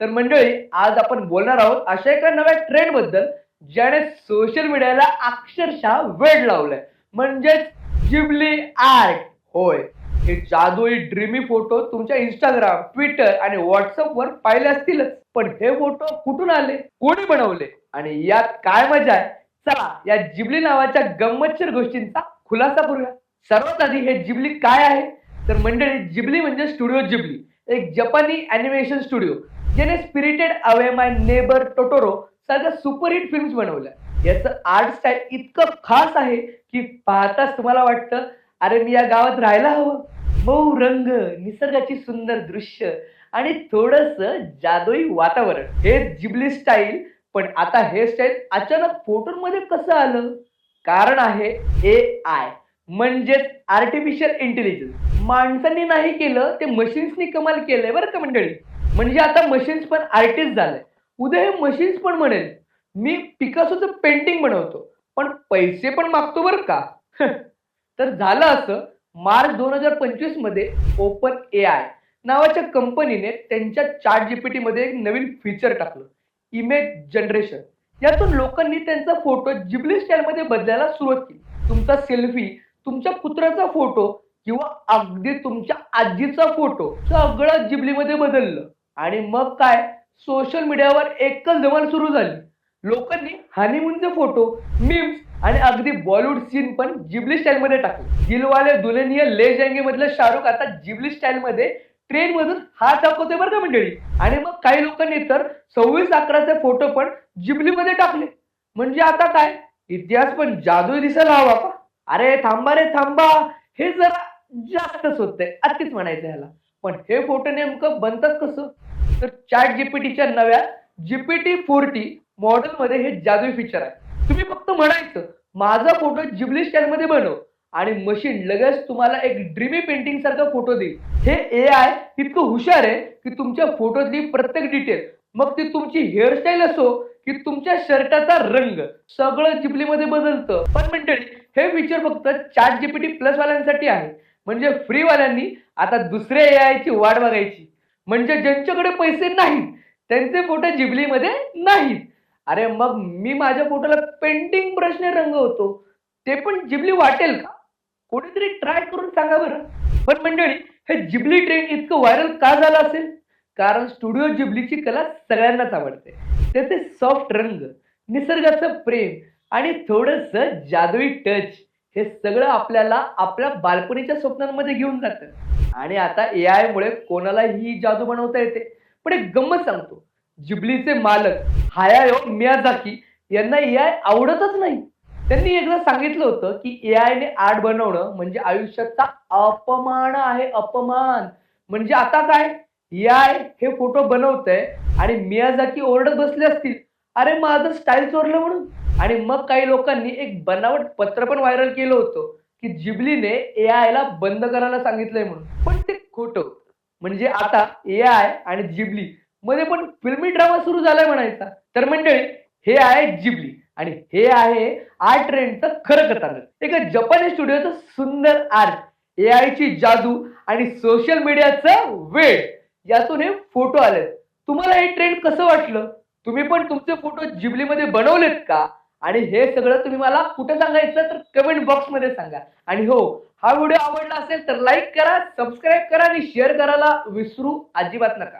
तर मंडळी आज आपण बोलणार आहोत अशा एका नव्या ट्रेंडबद्दल ज्याने सोशल मीडियाला अक्षरशः वेड लावलाय. म्हणजेच जिबली आर्ट होय हे जादुई ड्रीमी फोटो तुमच्या इंस्टाग्राम ट्विटर आणि व्हॉट्सअप वर पाहिले असतीलच. पण हे फोटो कुठून आले? कोणी बनवले? आणि यात काय मजा आहे? चला या जिबली नावाच्या गंमतशीर गोष्टींचा खुलासा करूया. सर्वात आधी हे जिबली काय आहे? तर मंडळी जिबली म्हणजे स्टुडिओ जिबली. एक जपानी अॅनिमेशन स्टुडिओ ज्याने spirited away my neighbour Totoro सारख्या सुपरहिट फिल्म्स बनवल्या. याचं आर्ट स्टाईल इतकं खास आहे की पाहताच तुम्हाला वाटतं अरे मी या गावात राहायला हवं. मऊ रंग निसर्गाची सुंदर दृश्य आणि थोडस जादुई वातावरण. हे जिबली स्टाईल पण आता हे स्टाईल अचानक फोटोमध्ये कसं आलं? कारण आहे ए आय म्हणजेच आर्टिफिशियल इंटेलिजन्स माणसांनी नाही केलं ते मशीन्सनी कमाल केलंय बरं का मंडळी? म्हणजे आता मशीन्स पण आर्टिस्ट झालंय उद्या हे मशीन्स पण म्हणेल मी पिकासोचं पेंटिंग बनवतो पण पैसे पण मागतो बरं का? तर झालं असं मार्च दोन हजार पंचवीसमध्ये ओपन ए आय नावाच्या कंपनीने त्यांच्या चार्ट जीपीटी मध्ये एक नवीन फीचर टाकलं इमेज जनरेशन यातून लोकांनी त्यांचा फोटो जिबली स्टाईलमध्ये बदलायला सुरुवात केली. तुमचा सेल्फी तुमच्या पुत्राचा फोटो किंवा अगदी तुमच्या आजीचा फोटो सगळं जिबलीमध्ये बदललं. आणि मग काय? सोशल मीडियावर एकच धमाल सुरू झाली. लोकांनी हनीमूनचे फोटो मीम्स आणि अगदी बॉलिवूड सीन पण जिबली स्टाईल मध्ये टाकले. दिलवाले दुलनिया ले जाएंगे मधलं शाहरुख आता जिबली स्टाईल मध्ये ट्रेन मधून हात दाखवतोय बरं का मंडळी? आणि मग काही लोकांनी तर सव्वीस अकराचे फोटो पण जिबली मध्ये टाकले. म्हणजे आता काय? इतिहास पण जादू दिसायला हवा का? अरे थांबा रे थांबा. हे जरा जास्तच होतंय अतिच म्हणायचं ह्याला. पण हे फोटो नेमकं बनतात कसं? तर चॅट जीपीटीच्या नव्या जीपीटी फोर्टी मॉडेल मध्ये हे जादुई फीचर आहे. तुम्ही फक्त म्हणायचं माझा फोटो जिबली स्टाईल मध्ये बनव आणि मशीन लगेच तुम्हाला एक ड्रीमी पेंटिंग सारखा फोटो देईल. हे ए आय इतकं हुशार आहे की तुमच्या फोटोतली प्रत्येक डिटेल मग ती तुमची हेअरस्टाईल असो की तुमच्या शर्टाचा रंग सगळं जिबलीमध्ये बदलतं. पण मंडळी हे फीचर फक्त चॅट जीपीटी प्लस वाल्यांसाठी आहे. म्हणजे फ्री वाल्यांनी आता दुसऱ्या ए आयची वाट बघायची. म्हणजे ज्यांच्याकडे पैसे नाहीत त्यांचे फोटो जिबलीमध्ये नाहीत. अरे मग मी माझ्या फोटोला पेंटिंग ब्रशने रंगवतो ते पण जिबली वाटेल का? कोणीतरी ट्राय करून सांगा बरं. पण मंडळी हे जिबली ट्रेंड इतकं व्हायरल का झालं असेल? कारण स्टुडिओ जिबलीची कला सगळ्यांनाच आवडते. त्याचे सॉफ्ट रंग निसर्गाचं प्रेम आणि थोडस जादुई टच हे सगळं आपल्याला आपल्या बालपणीच्या स्वप्नांमध्ये घेऊन जातं. आणि आता ए आय मुळे कोणाला ही जादू बनवता येते. पण एक गंमत सांगतो. जिबलीचे मालक हायायो मियाझाकी यांना ए आय आवडतच नाही. त्यांनी एकदा सांगितलं होतं की ए आयने आर्ट बनवणं म्हणजे आयुष्याचा अपमान आहे अपमान. म्हणजे आता काय? ए आय हे फोटो बनवतंय आणि मियाझाकी ओरडत बसले असतील. अरे माझं स्टाईल चोरलं म्हणून. आणि मग काही लोकांनी एक बनावट पत्र पण व्हायरल केलं होतं की जिबलीने ए आयला बंद करायला सांगितलंय म्हणून. पण ते खोटं म्हणजे आता ए आय आणि जिबली मध्ये पण फिल्मी ड्रामा सुरू झालाय म्हणायचा. तर मंडळी हे आहे जिबली आणि हे आहे आर्ट ट्रेंडचं खरं कथानक. एका जपानी स्टुडिओचं सुंदर आर्ट ए आयची जादू आणि सोशल मीडियाचं वेळ यातून हे फोटो आले तुम्हाला हे ट्रेंड कसं वाटलं? तुम्ही पण तुमचे फोटो जिबलीमध्ये बनवलेत का? आणि हे सगळं तुम्ही मला कुठे सांगायचं तर कमेंट बॉक्समध्ये सांगा. आणि हो हा व्हिडिओ आवडला असेल तर लाईक करा सबस्क्राईब करा आणि शेअर करायला विसरू अजिबात नका.